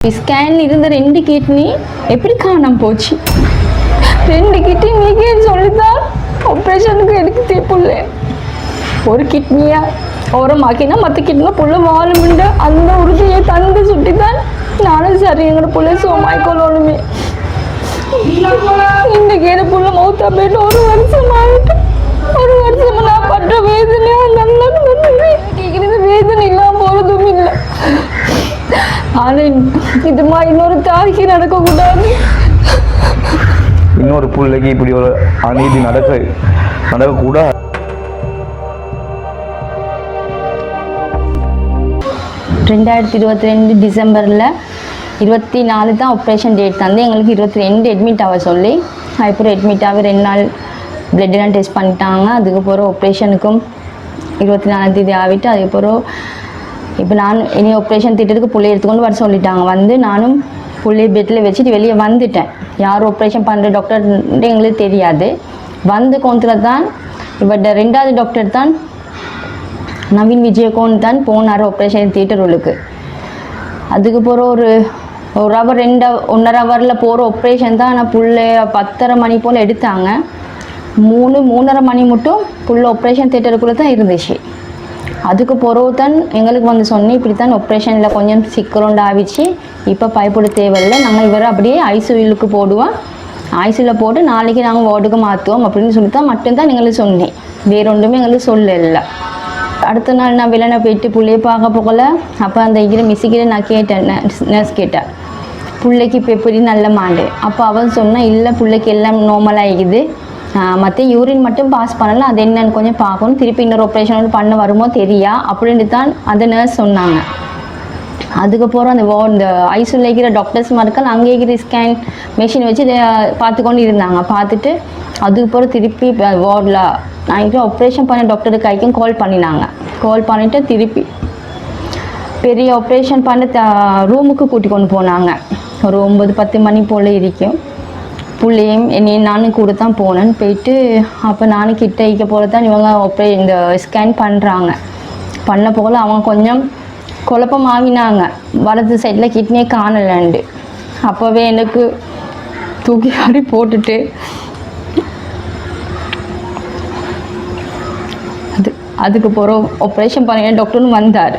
Scan இருந்த ரெண்டு kidney எப்படி காணாம போச்சு? ரெண்டு கிட்னி நீக்கே சொல்லிதான் ஆப்ரேஷனுக்கு எடுக்க தேப்புள்ள ஒரு கிட்னியா ஓரமாக்கினா மற்ற கிட்னா புள்ள வாழும்ண்டு அந்த உறுதியை தந்து சுட்டிதான் நானும் சரி எங்களோட புள்ள சோமாய்க்கொள்ளணுமே இன்னைக்கு என் புள்ள மௌத்தா போயிட்டு ஒரு வருஷம் ஆகிட்டு ஒரு வருஷமா நான் பண்ற வேதனையா நல்லா வேதனை இல்லாம போறதும் இல்லை. ஆனா இது மாதிரி இன்னொரு தாய்க்கு நடக்கக்கூடாது. இன்னொரு பிள்ளைக்கு இப்படி ஒரு அநீதி நடக்க நடக்கக்கூடாது ரெண்டாயிரத்தி இருபத்தி ரெண்டு டிசம்பரில் இருபத்தி நாலு தான் ஆப்ரேஷன் டேட் தந்து எங்களுக்கு இருபத்தி ரெண்டு அட்மிட் ஆக சொல்லி அதுக்கப்புறம் அட்மிட் ஆகி ரெண்டு நாள் blood எல்லாம் டெஸ்ட் பண்ணிட்டாங்க. அதுக்கப்புறம் ஆப்ரேஷனுக்கும் இருபத்தி நாலாம் தேதி ஆகிட்டு அதுக்கப்புறம் இப்போ நான் இனி ஆப்ரேஷன் திட்டத்துக்கு பிள்ளைய எடுத்துக்கொண்டு வர சொல்லிட்டாங்க. வந்து நானும் புள்ளி பெட்டில் வச்சுட்டு வெளியே வந்துட்டேன். யார் ஆப்ரேஷன் பண்ணுற டாக்டர் எங்களுக்கு தெரியாது. வந்து கோணத்தில் தான் இவட்ட ரெண்டாவது டாக்டர் தான் நவீன் விஜயகோன் தான் போனார் ஆப்ரேஷன் தியேட்டர் உள்ளுக்கு அதுக்கு போகிற ஒரு ஒரு ஹவர் ரெண்டு ஒன்றரை ஹவரில் போகிற ஆப்ரேஷன் தான் ஆனால் புள்ள பத்தரை மணி போல் எடுத்தாங்க. மூணு மூணரை மணி மட்டும் புள்ள ஆப்ரேஷன் தியேட்டருக்குள்ளே தான் இருந்துச்சு. அதுக்கு பிறகு தான் எங்களுக்கு வந்து சொன்னி இப்படி தான் ஆப்ரேஷனில் கொஞ்சம் சிக்கலுண்டாவிச்சு இப்போ பயப்பட தேவையில்லை. நாங்கள் இவரை அப்படியே ஐசியூலுக்கு போடுவோம் ஐசியூவில் போட்டு நாளைக்கு நாங்கள் வார்டுக்கு மாற்றுவோம் அப்படின்னு சொல்லி தான் மட்டும்தான் எங்களுக்கு சொன்னேன் வேற ஒன்றுமே எங்களுக்கு சொல்லலை. அடுத்த நாள் நான் வெளில போயிட்டு பிள்ளைய பார்க்க போகல. அப்போ அந்த இதில் மிஸ்ஸுக்கிட்ட நான் கேட்டேன் நர்ஸ் கேட்டேன் பிள்ளைக்கு இப்போ எப்படி நல்ல மாண்டு? அப்போ அவன் சொன்னால் இல்லை பிள்ளைக்கு எல்லாம் நார்மலாகிக்குது மற்ற யூரின் மட்டும் பாஸ் பண்ணலாம் அது என்னன்னு கொஞ்சம் பார்க்கணும். திருப்பி இன்னொரு ஆப்ரேஷன் பண்ண வருமோ தெரியா? அப்படின்ட்டு தான் அந்த நர்ஸ் சொன்னாங்க. அதுக்கப்புறம் அந்த வா இந்த ஐசியூவில் இருக்கிற டாக்டர்ஸ் மக்கள் அங்கே இருக்கிற ஸ்கேன் மிஷின் வச்சு பார்த்து கொண்டு இருந்தாங்க. பார்த்துட்டு அதுக்கப்புறம் திருப்பி வார்டில் நான் ஆப்ரேஷன் பண்ண டாக்டருக்கு கைக்கும் கால் பண்ணினாங்க. கால் பண்ணிவிட்டு திருப்பி பெரிய ஆப்ரேஷன் பண்ண த ரூமுக்கு கூட்டி கொண்டு போனாங்க. ஒரு ஒம்பது பத்து மணி போல் இருக்கும். புள்ளையும் என்னையும் நானும் கூட தான் போனேன் போயிட்டு அப்போ நானும் கிட்ட வைக்க போல தான் இவங்க அப்படியே இந்த ஸ்கேன் பண்ணுறாங்க பண்ண போல அவங்க கொஞ்சம் குழப்பமாகினாங்க வலது சைடில் கிட்னியே காணலண்டு அப்போவே எனக்கு தூக்கி ஆடி போட்டுட்டு அது அதுக்கு பிறகு ஆப்ரேஷன் பண்ண டாக்டர்னு வந்தார்.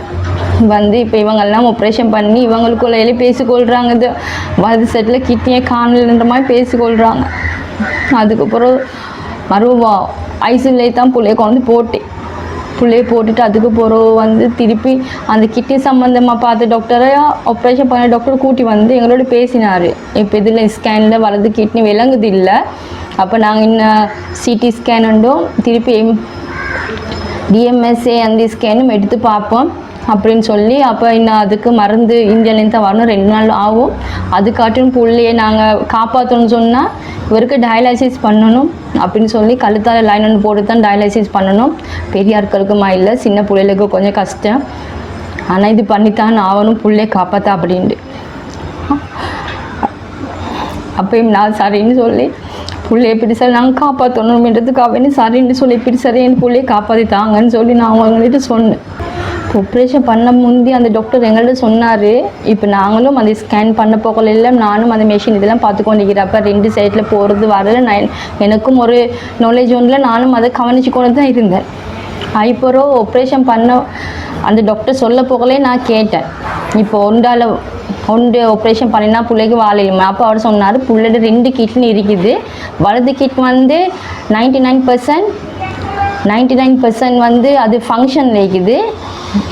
வந்து இப்போ இவங்கெல்லாம் ஆப்ரேஷன் பண்ணி இவங்களுக்குள்ள பேசிக்கொள்கிறாங்க இது வலது சைடில் கிட்னியை காணலன்ற மாதிரி பேசிக்கொள்கிறாங்க அதுக்கப்புறம் மறுவா ஐசியூலே தான் பிள்ளைய கொண்டு போட்டேன் பிள்ளைய போட்டுட்டு அதுக்கு பிறகு வந்து திருப்பி அந்த கிட்னி சம்மந்தமாக பார்த்த டாக்டரை ஆப்ரேஷன் பண்ண டாக்டர் கூட்டி வந்து எங்களோட பேசினார். இப்போ இதில் ஸ்கேனில் வலது கிட்னி விளங்குது இல்லை. அப்போ நாங்கள் இன்னும் சிடி ஸ்கேன் உண்டும் திருப்பி டிஎம்எஸ்ஏ அந்த ஸ்கேனும் எடுத்து பார்ப்போம். அப்படின்னு சொல்லி அப்போ இன்னும் அதுக்கு மருந்து இந்தியாலேருந்து வரணும். ரெண்டு நாள் ஆகும். அதுக்காட்டும் புள்ளையை நாங்கள் காப்பாற்றணும்னு சொன்னால் இவருக்கு டயாலிசிஸ் பண்ணணும் அப்படின்னு சொல்லி கழுத்தால் லைன் ஒன்று போட்டு தான் டயாலிசிஸ் பண்ணணும். பெரிய ஆட்களுக்குமா இல்லை சின்ன பிள்ளைகளுக்கு கொஞ்சம் கஷ்டம். ஆனால் இது பண்ணித்தான் ஆகணும் புள்ளையை காப்பாற்ற அப்படின்ட்டு. அப்பயும் நான் சரின்னு சொல்லி புள்ளைய இப்படி சரி நாங்கள் காப்பாற்றணுன்றதுக்காக வேண்டி சரின்னு சொல்லி இப்படி சரி என் புள்ளைய காப்பாற்றி தாங்கன்னு சொல்லி நான் அவங்கள்ட்ட சொன்னேன். ஆப்ரேஷன் பண்ண முந்தி அந்த டாக்டர் எங்கள்கிட்ட சொன்னார். இப்போ நாங்களும் அதை ஸ்கேன் பண்ண போகல இல்லை நானும் அந்த மெஷின் இதெல்லாம் பார்த்து கொண்டிருக்கிறப்ப ரெண்டு சைடில் போகிறது வரல. நான் எனக்கும் ஒரு நாலேஜ் ஒன்றில் நானும் அதை கவனிச்சு கொண்டு தான் இருந்தேன். ஐப்பரோ ஆப்ரேஷன் பண்ண அந்த டாக்டர் சொல்ல போகலே நான் கேட்டேன். இப்போ ஒன்றால் ஒன்று ஆப்ரேஷன் பண்ணினா பிள்ளைக்கு வாழையுமா அப்போ அவர் சொன்னார் பிள்ளைட ரெண்டு கிட்னி இருக்குது. வலது கிட் வந்து ninety nine percent ninety nine percent வந்து அது ஃபங்க்ஷன் இருக்குது.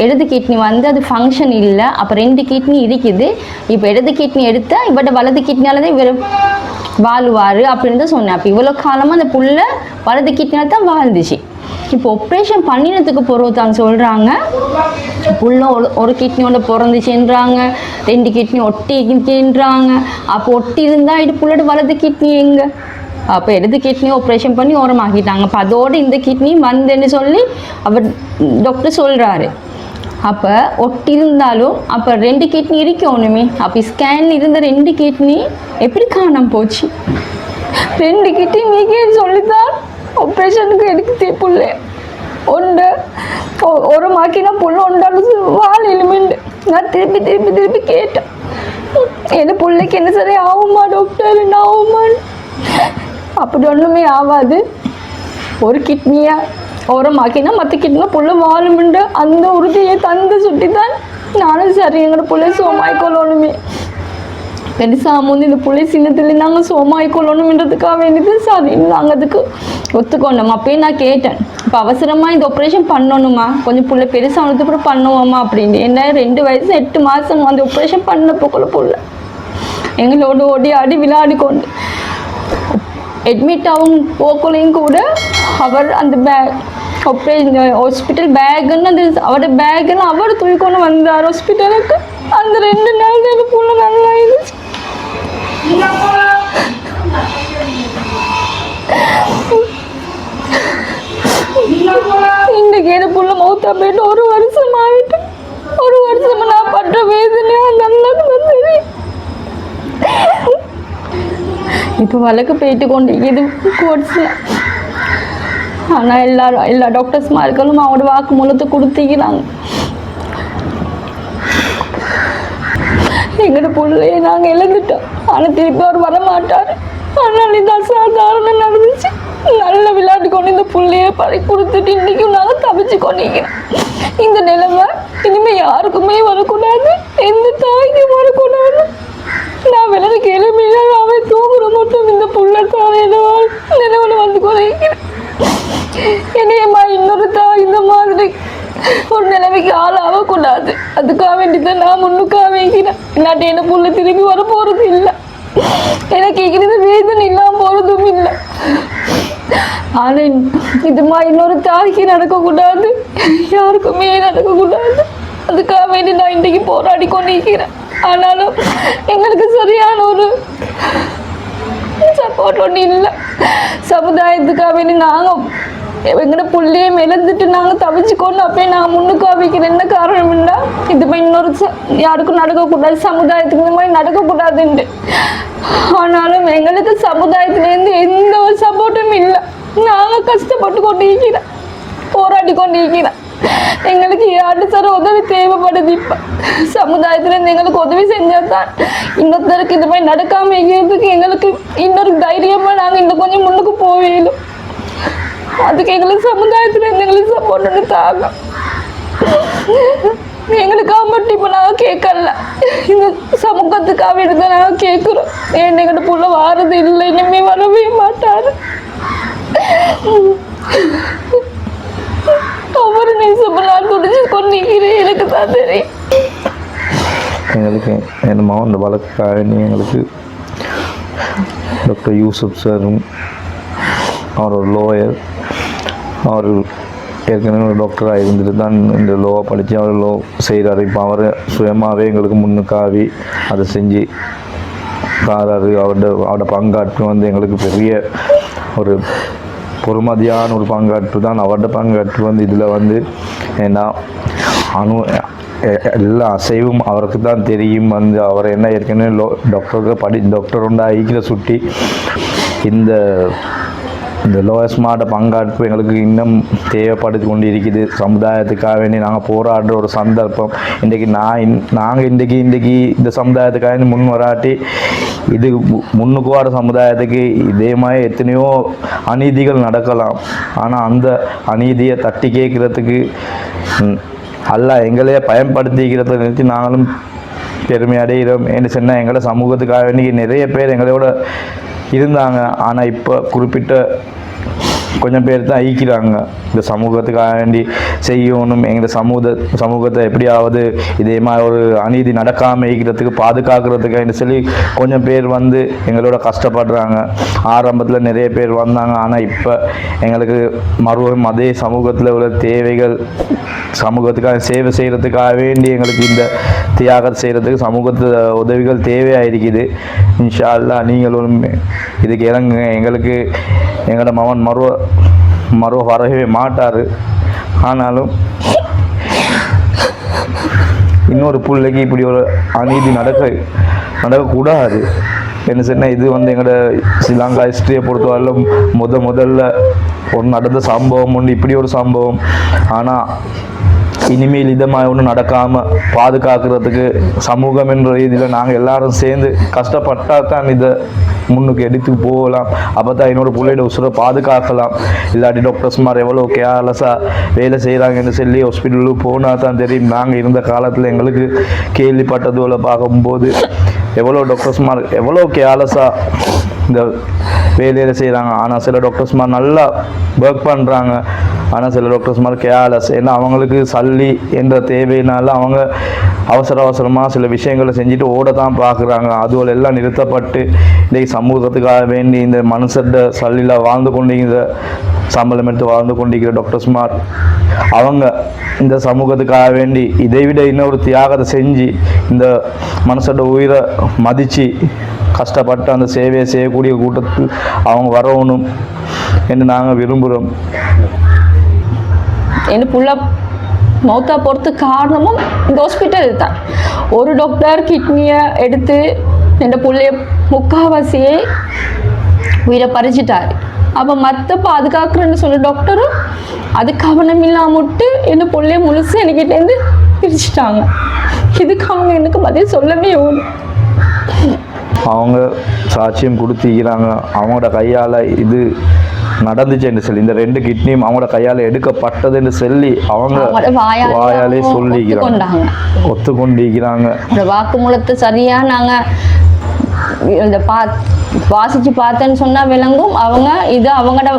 இடது கிட்னி வந்து அது ஃபங்க்ஷன் இல்லை. அப்போ ரெண்டு கிட்னி இருக்குது. இப்போ இடது கிட்னி எடுத்தால் இவட்ட வலது கிட்னியால தான் இவர் வாழ்வார் அப்படின்னு தான் சொன்னேன். அப்போ இவ்வளோ காலமாக அந்த புள்ள வலது கிட்னியால தான் வாழ்ந்துச்சு. இப்போ ஆப்ரேஷன் பண்ணினதுக்கு பிறகு சொல்கிறாங்க புள்ள ஒரு ஒரு கிட்னியோட பிறந்துச்சுன்றாங்க. ரெண்டு கிட்னி ஒட்டி அப்போ ஒட்டி இருந்தால் இது புள்ளோட வலது கிட்னி எங்கே? அப்போ எடுத்து கிட்னி ஆப்ரேஷன் பண்ணி ஓரமாக்கிட்டாங்க. அப்போ அதோடு இந்த கிட்னி வந்துன்னு சொல்லி அவர் டாக்டர் சொல்கிறாரு அப்போ ஒட்டி இருந்தாலும் அப்போ ரெண்டு கிட்னி இருக்கணுமே அப்போ ஸ்கேன் இருந்த ரெண்டு கிட்னி எப்படி காணாம போச்சு? ரெண்டு கிட்னி நீங்கள் சொல்லித்தான் ஆப்ரேஷனுக்கு எடுக்க தேப்புள்ள ஒன்று ஒரு மாக்கினா புள்ள ஒன்றாலும் வால் எலிமெண்ட் நான் திருப்பி திருப்பி திருப்பி கேட்டேன். என் பிள்ளைக்கு என்ன சரி ஆகுமா டாக்டர் என்ன ஆகுமான்னு? அப்படி ஒன்றுமே ஆகாது. ஒரு கிட்னியாக ஓரமாக்கினா மற்ற கிட்டனா புள்ள வாழுமுண்டு அந்த உறுதியை தந்து சுட்டி தான் நானும் சரி எங்களோட பிள்ளை சோமாய்க்கொள்ளணுமே. பெருசாக வந்து இந்த புள்ளை சின்னத்துல நாங்கள் சோமாய்க்கொள்ளணுன்றதுக்காக வேண்டியது சரி நாங்கள் அதுக்கு ஒத்துக்கொண்டோம். அப்பயே நான் கேட்டேன் இப்போ அவசரமாக இந்த ஆப்ரேஷன் பண்ணணுமா? கொஞ்சம் புள்ள பெருசானது கூட பண்ணுவோமா? அப்படின்னு. என்ன ரெண்டு வயசு எட்டு மாதம் அந்த ஆப்ரேஷன் பண்ண போக்கல புள்ள. எங்களோட ஓடி ஆடி விளையாடி கொண்டு அட்மிட் ஆகும் போக்குள்ளையும் கூட அவர் அந்த பே அப்படியே இந்த ஹாஸ்பிட்டல் பேக்குன்னு அந்த அவரோட பேக்கெல்லாம் அவர் தூக்கிக்கொண்டு வந்தார். ஹாஸ்பிட்டலுக்கு அந்த ரெண்டு நாள் தான் புள்ள நல்லா இருந்துச்சு. இன்னைக்கு எனக்கு புள்ள மௌத்தா போயிட்டு ஒரு வருஷம் ஆகிட்டு ஒரு வருஷமா நான் பட்ட வேதனையா நல்லது வந்தது. இப்போ வழக்கு போயிட்டு கொண்டு இது கோர்ட்ஸில் ஆனால் எல்லா எல்லா டாக்டர்ஸ் மார்களும் அவங்களோட வாக்கு மூலத்தை கொடுத்திக்கிறாங்க எங்களோட பிள்ளைய நாங்கள் இழந்துட்டோம். ஆனால் திருப்பி அவர் வர மாட்டார் ஆனால் இந்த அசாதாரணம் நடந்துச்சு. நல்ல விளையாட்டு கொண்டு இந்த பிள்ளைய பறி கொடுத்துட்டு இன்றைக்கும் நாங்கள் தவிச்சு கொண்டிருக்கிறோம். இந்த நிலைமை இனிமேல் யாருக்குமே வரக்கூடாது. எந்த தாய்க்கும் வரக்கூடாது. நான் விளையாட கேள்வி அவன் தூங்குற மட்டும் இந்த புள்ள தானேனவாள் நிலவில் வந்து குறைக்கிறேன் என்னையம்மா இன்னொரு தாய் இந்த மாதிரி ஒரு நிலைமைக்கு ஆளாகக்கூடாது. அதுக்காக வேண்டிதான் நான் முன்னுக்காக வைக்கிறேன் இல்லாட்டி என்ன புள்ள திரும்பி வர போகிறது இல்லை. எனக்கு இருக்கிறது வேதனை இல்லாமல் போகிறதும் இல்லை. ஆனால் இதுமா இன்னொரு தாய்க்கு நடக்கக்கூடாது. யாருக்குமே நடக்கக்கூடாது. அதுக்காக வேண்டி நான் இன்றைக்கு போராடி கொண்டிருக்கிறேன். ஆனாலும் எங்களுக்கு சரியான ஒரு சப்போர்ட் ஒன்றும் இல்லை. சமுதாயத்துக்காக வேண்டி நாங்கள் எங்கட புள்ளையே இழந்துட்டு நாங்கள் தவிச்சுக்கொண்டு அப்பயே நாங்கள் முன்னுக்கு வைக்கிற என்ன காரணம்னா இது மாதிரி இன்னொரு யாருக்கும் நடக்கக்கூடாது. சமுதாயத்துக்கு இந்த மாதிரி நடக்கக்கூடாதுன்ட்டு. ஆனாலும் எங்களுக்கு சமுதாயத்துலேருந்து எந்த ஒரு சப்போர்ட்டும் இல்லை. நாங்கள் கஷ்டப்பட்டு கொண்டு இருக்கிறோம் போராடி கொண்டு இருக்கிறோம் எங்களுக்கு யாரு சார் உதவி தேவைப்படுது இப்போ? சமுதாயத்துலேருந்து எங்களுக்கு உதவி செஞ்சால் தான் இன்னொருத்தருக்கு இது மாதிரி நடக்காமல் இருக்கிறதுக்கு எங்களுக்கு இன்னொரு தைரியமாக நாங்கள் இன்னும் கொஞ்சம் முன்னுக்கு போவேலும். அதுக்கு எங்களுக்கு சமுதாயத்தில் எங்களுக்கு சப்போர்ட் ஒன்று தாங்க எங்களுக்காக மட்டும் இப்போ நாங்கள் கேட்கல இந்த சமூகத்துக்காக எடுத்து நாங்கள் கேட்குறோம் ஏன் எங்கள்கிட்ட புள்ள வாரது இல்லை இனிமே வரவே மாட்டார். ஒவ்வொரு நிமிஷமும் நான் துடிச்சு கொண்டிருக்கிறேன் எனக்கு தான் தெரியும். எங்களுக்கு என் மகன் இந்த வழக்குக்காக வேண்டி எங்களுக்கு டாக்டர் யூசுப் சாரும் அவர் ஒரு லோயர் அவர் ஏற்கனவே ஒரு டாக்டராக இருந்துட்டு தான் இந்த லோவை படித்து அவர் லோ செய்கிறாரு இப்போ அவர் சுயமாகவே எங்களுக்கு முன்னுக்காவி அதை செஞ்சு காராரு அவரோட அவரோட பங்காற்று வந்து எங்களுக்கு பெரிய ஒரு பொறுமதியான ஒரு பங்காற்று தான். அவரோட பங்காற்று வந்து இதில் வந்து ஏன்னா அணு எல்லா அசைவும் அவருக்கு தான் தெரியும். வந்து அவர் என்ன ஏற்கனவே லோ டாக்டருக்கு படி டாக்டர் உண்டா ஐக்கிய சுட்டி இந்த இந்த லோயஸ்ட் மாவட்ட பங்காற்பு எங்களுக்கு இன்னும் தேவைப்பட்டு கொண்டு இருக்குது சமுதாயத்துக்காக வேண்டி நாங்கள் போராடுற ஒரு சந்தர்ப்பம். இன்றைக்கி நான் இன் நாங்கள் இன்றைக்கி இன்றைக்கி இந்த சமுதாயத்துக்காக வேண்டி முன் வராட்டி இது முன்னுக்கு வர சமுதாயத்துக்கு இதே மாதிரி எத்தனையோ அநீதிகள் நடக்கலாம். ஆனால் அந்த அநீதியை தட்டி கேட்குறதுக்கு அல்ல எங்களையே பயன்படுத்திக்கிறத நிறுத்தி நாங்களும் பெருமை அடைகிறோம். என்று சொன்னால் எங்களை சமூகத்துக்காக வேண்டி நிறைய பேர் எங்களோட இருந்தாங்க. ஆனால் இப்போ குறிப்பிட்ட கொஞ்சம் பேர் தான் ஈக்கிறாங்க. இந்த சமூகத்துக்காண்டி செய்யணும். எங்கள் சமூக சமூகத்தை எப்படியாவது இதே மாதிரி ஒரு அநீதி நடக்காமல் ஈக்கிறதுக்கு பாதுகாக்கிறதுக்கு சொல்லி கொஞ்சம் பேர் வந்து எங்களோட கஷ்டப்படுறாங்க. ஆரம்பத்தில் நிறைய பேர் வந்தாங்க. ஆனால் இப்போ எங்களுக்கு மறுபடியும் அதே சமூகத்தில் உள்ள தேவைகள் சமூகத்துக்காக சேவை செய்கிறதுக்காக வேண்டி எங்களுக்கு இந்த தியாகம் செய்கிறதுக்கு சமூகத்து உதவிகள் தேவையாக இருக்குது இன்ஷா அல்லாஹ் நீங்களும் இதுக்கு இறங்குங்க. எங்களுக்கு எங்களோட மகன் மறுவ மறுவ வரவே மாட்டார். ஆனாலும் இன்னொரு பிள்ளைக்கு இப்படி ஒரு அநீதி நடக்க நடக்கக்கூடாது. என்ன சொன்னால் இது வந்து எங்களோட ஸ்ரீலங்கா ஹிஸ்ட்ரியை பொறுத்தவரையிலும் முத முதல்ல ஒரு நடந்த சம்பவம் ஒன்று இப்படி ஒரு சம்பவம். ஆனால் இனிமேல் இதை மாதிரி ஒன்றும் நடக்காமல் பாதுகாக்கிறதுக்கு சமூகம் என்ற ரீதியில் நாங்கள் எல்லாரும் சேர்ந்து கஷ்டப்பட்டால் தான் இதை முன்னுக்கு எடுத்து போகலாம். அப்போ தான் என்னோட பிள்ளையோட உசுரை பாதுகாக்கலாம். இல்லாட்டி டாக்டர்ஸ்மார் எவ்வளோ கேர்லெஸ்ஸாக வேலை செய்கிறாங்கன்னு சொல்லி ஹாஸ்பிட்டலுக்கு போனால் தான் தெரியும். நாங்கள் இருந்த காலத்தில் எங்களுக்கு கேள்விப்பட்டதுல பார்க்கும்போது எவ்வளோ டாக்டர்ஸ்மார் எவ்வளோ கேர்லெஸ்ஸாக இந்த வேலையில் செய்கிறாங்க ஆனால் சில டாக்டர்ஸ்மார் நல்லா ஒர்க் பண்ணுறாங்க ஆனால் சில டாக்டர்ஸ்மார் கேர்லஸ் ஏன்னா அவங்களுக்கு சல்லி என்ற தேவையினால அவங்க அவசர அவசரமாக சில விஷயங்களை செஞ்சுட்டு ஓட தான் பார்க்குறாங்க. அதுவரை எல்லாம் நிறுத்தப்பட்டு இன்றைக்கு சமூகத்துக்காக வேண்டி இந்த மனுஷர்ட சல்லியில் வாழ்ந்து கொண்டிருக்கிற சம்பளம் எடுத்து வாழ்ந்து கொண்டிருக்கிற டாக்டர்ஸ்மார் அவங்க இந்த சமூகத்துக்காக வேண்டி இதை விட இன்னொரு தியாகத்தை செஞ்சு இந்த மனசோட உயிரை மதித்து கஷ்டப்பட்டு அந்த சேவையை செய்யக்கூடிய கூட்டத்தில் அவங்க வரணும் என்று நாங்கள் விரும்புகிறோம் என் புள்ள மௌத்தா போகிறதுக்கு காரணமும் இந்த ஹாஸ்பிட்டல் தான் ஒரு டாக்டர் கிட்னியை எடுத்து என் பிள்ளைய முக்காவாசியே உயிரை பறிச்சிட்டார் அப்போ மற்ற பாதுகாக்கிறேன்னு சொல்ல டாக்டரும் அது கவனம் இல்லாமட்டு என் பிள்ளைய முழுசு என்கிட்டேருந்து பிரிச்சுட்டாங்க இதுக்கு அவங்க எனக்கு பதில் சொல்லவே ஒன்று அவங்க சாட்சியம் கொடுத்திருக்கிறாங்க அவங்களோட கையால் இது நடந்துச்சுன்னு சொல்லி இந்த ரெண்டு கிட்னியும் அவங்களோட கையால் எடுக்கப்பட்டதுன்னு சொல்லி அவங்க வாயாலே சொல்லிக்கிறாங்க. ஒத்துக்கொண்டிருக்கிறாங்க. வாக்குமூலத்தை சரியாக நாங்கள் இந்த பா வாசித்து பார்த்தேன்னு சொன்னால் விளங்கும். அவங்க இது அவங்களோட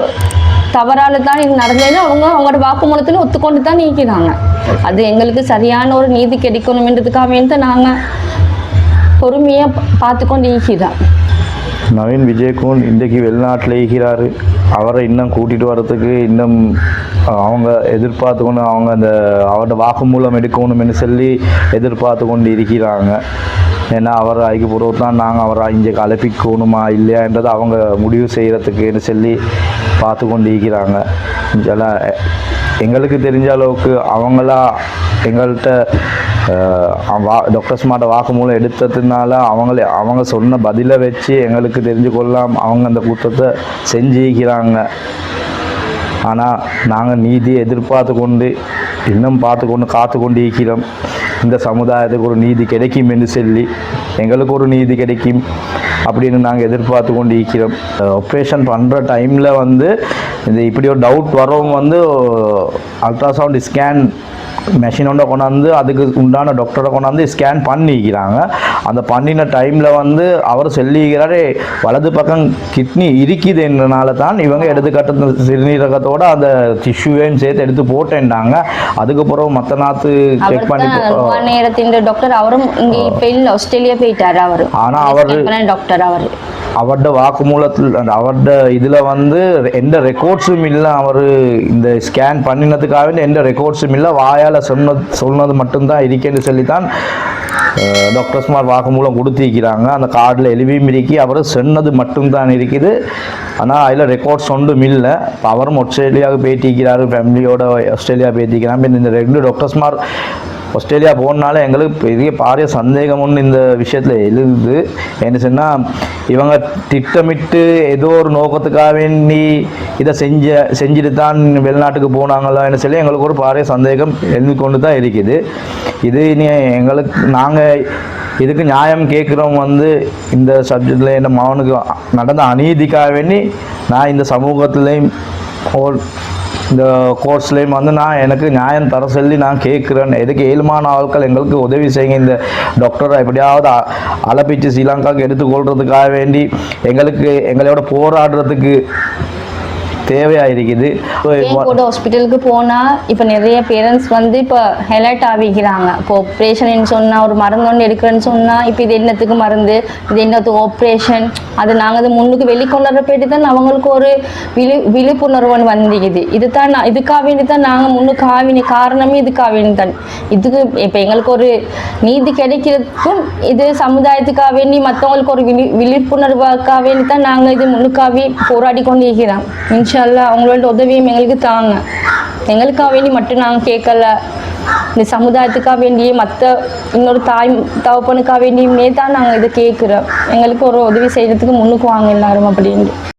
தவறால தான் இது நடந்ததுன்னு அவங்க அவங்களோட வாக்குமூலத்தில் ஒத்துக்கொண்டு தான் நீக்கிறாங்க. அது எங்களுக்கு சரியான ஒரு நீதி கிடைக்கணுமென்றதுக்காக வேண்டி நாங்கள் பொறுமையாக பார்த்து கொண்டு ஈக்கிறோம் நவீன் விஜயகுமார் இன்றைக்கு வெளிநாட்டில் இருக்கிறாரு. அவரை இன்னும் கூட்டிகிட்டு வர்றதுக்கு இன்னும் அவங்க எதிர்பார்த்து கொண்டு அவங்க அந்த அவரோட வாக்குமூலம் எடுக்கணும்னு சொல்லி எதிர்பார்த்து கொண்டு இருக்கிறாங்க. ஏன்னா அவர் ஐக்கியபூர்வத்தான் நாங்கள் அவரை இங்கே கலப்பிக்கணுமா இல்லையான்றதை அவங்க முடிவு செய்கிறதுக்குன்னு சொல்லி பார்த்து கொண்டு இருக்கிறாங்க சில எங்களுக்கு தெரிஞ்ச அளவுக்கு அவங்களா எங்கள்கிட்ட வா டாக்டர்ஸ் மாட்ட வாக்குமூலம் எடுத்ததுனால அவங்களே அவங்க சொன்ன பதிலை வச்சு எங்களுக்கு தெரிஞ்சு கொள்ளலாம். அவங்க அந்த குற்றத்தை செஞ்சிருக்கிறாங்க. ஆனால் நாங்கள் நீதியை எதிர்பார்த்து கொண்டு இன்னும் பார்த்து கொண்டு காத்து கொண்டு இருக்கிறோம் இந்த சமுதாயத்துக்கு ஒரு நீதி கிடைக்கும் என்று சொல்லி எங்களுக்கு ஒரு நீதி கிடைக்கும். அப்படின்னு நாங்கள் எதிர்பார்த்து கொண்டு இருக்கிறோம் ஆப்ரேஷன் பண்ணுற டைமில் வந்து இது இப்படி ஒரு டவுட் வரவும் வந்து அல்ட்ராசவுண்ட் ஸ்கேன் மெஷினோட கொண்டாந்து அதுக்கு உண்டான டாக்டரை கொண்டாந்து ஸ்கேன் பண்ணிக்கிறாங்க. அந்த பண்ணின டைமில் வந்து அவர் சொல்லிக்கிறாரே வலது பக்கம் கிட்னி இருக்குதுன்றனால தான் இவங்க எடுத்துக்கட்ட சிறுநீரகத்தோட அந்த டிஷ்யூவையும் சேர்த்து எடுத்து போட்டேன்டாங்க. அதுக்கப்புறம் மற்ற நாத்து செக் பண்ணி நேரத்தின் டாக்டர் அவரும் இங்கே இப்போ இல்லை ஆஸ்திரேலியா போயிட்டாரு அவர். ஆனா அவரு- டாக்டர் அவர். அவரோட வாக்குமூலத்தில் அந்த அவரோட இதில் வந்து எந்த ரெக்கார்ட்ஸும் இல்லை அவர் இந்த ஸ்கேன் பண்ணினதுக்காக எந்த ரெக்கார்ட்ஸும் இல்லை வாயால் சொன்னது சொன்னது மட்டும்தான் இருக்கேன்னு சொல்லி தான் டாக்டர்ஸ்மார் வாக்குமூலம் கொடுத்திருக்கிறாங்க. அந்த கார்டில் எழுவியும் இருக்கி அவர் சொன்னது மட்டும்தான் இருக்குது. ஆனால் அதில் ரெக்கார்ட்ஸ் ஒன்றும் இல்லை. இப்போ அவரும் ஆஸ்திரேலியாவுக்கு பேட்டிக்கிறாரு ஃபேமிலியோட ஆஸ்திரேலியா பேட்டிக்கிறாங்க இந்த ரெண்டு டாக்டர்ஸ்மார் ஆஸ்திரேலியா போனால எங்களுக்கு பெரிய பாரிய சந்தேகம் ஒன்று இந்த விஷயத்தில் எழுது. என்ன சொன்னால் இவங்க திட்டமிட்டு ஏதோ ஒரு நோக்கத்துக்காக வேண்டி இதை செஞ்ச செஞ்சுட்டு தான் வெளிநாட்டுக்கு போனாங்களான்னு சொல்லி எங்களுக்கு ஒரு பாரிய சந்தேகம் எழுதி கொண்டு தான் இருக்குது. இது இனி எங்களுக்கு நாங்கள் இதுக்கு நியாயம் கேட்குறோம் வந்து இந்த சப்ஜெக்டில் என்ன மகனுக்கு நடந்த அநீதிக்காக வேண்டி நான் இந்த சமூகத்துலேயும் ஒரு இந்த கோர்ஸ்லேயும் வந்து நான் எனக்கு நியாயம் தர சொல்லி நான் கேட்குறேன். எதுக்கு ஏழுமான ஆட்கள் எங்களுக்கு உதவி செய்யுங்க. இந்த டாக்டரை எப்படியாவது அலப்பிச்சு ஸ்ரீலங்காவுக்கு எடுத்துக்கொள்றதுக்காக வேண்டி எங்களுக்கு எங்களோட போராடுறதுக்கு தேவையாக இருக்குது ஹாஸ்பிட்டலுக்கு போனால் இப்போ நிறைய பேரண்ட்ஸ் வந்து இப்போ ஹெலர்ட் ஆகிக்கிறாங்க. இப்போ ஆப்ரேஷன் சொன்னால் ஒரு மருந்து ஒன்று எடுக்கிறேன்னு சொன்னால் இப்போ இது என்னத்துக்கு மருந்து? இது என்னத்துக்கு ஆப்ரேஷன் அது நாங்கள் அது முன்னுக்கு வெளிக்கொண்டு போயிட்டு தான் அவங்களுக்கு ஒரு விழி விழிப்புணர்வு வந்துக்குது. இது தான் நான் இதுக்காக வேண்டி தான் நாங்கள் முன்னுக்கு ஆவின காரணமே இதுக்காக வேண்டி தான் இதுக்கு இப்போ எங்களுக்கு ஒரு நீதி கிடைக்கிறதுக்கும் இது சமுதாயத்துக்காக வேண்டி மற்றவங்களுக்கு ஒரு விழி விழிப்புணர்வுக்காக வேண்டி தான் நாங்கள் இது முன்னுக்காவே போராடி கொண்டு இருக்கிறோம் நல்ல அவங்களோட உதவியும் எங்களுக்கு தாங்க. எங்களுக்காக வேண்டி மட்டும் நாங்கள் கேட்கல. இந்த சமுதாயத்துக்காக வேண்டியே மற்ற இன்னொரு தாய் தகப்பனுக்காக வேண்டியுமே தான் நாங்கள் இதை கேட்குறோம். எங்களுக்கு ஒரு உதவி செய்கிறதுக்கு முன்னுக்கு வாங்க எல்லாரும் அப்படின்ட்டு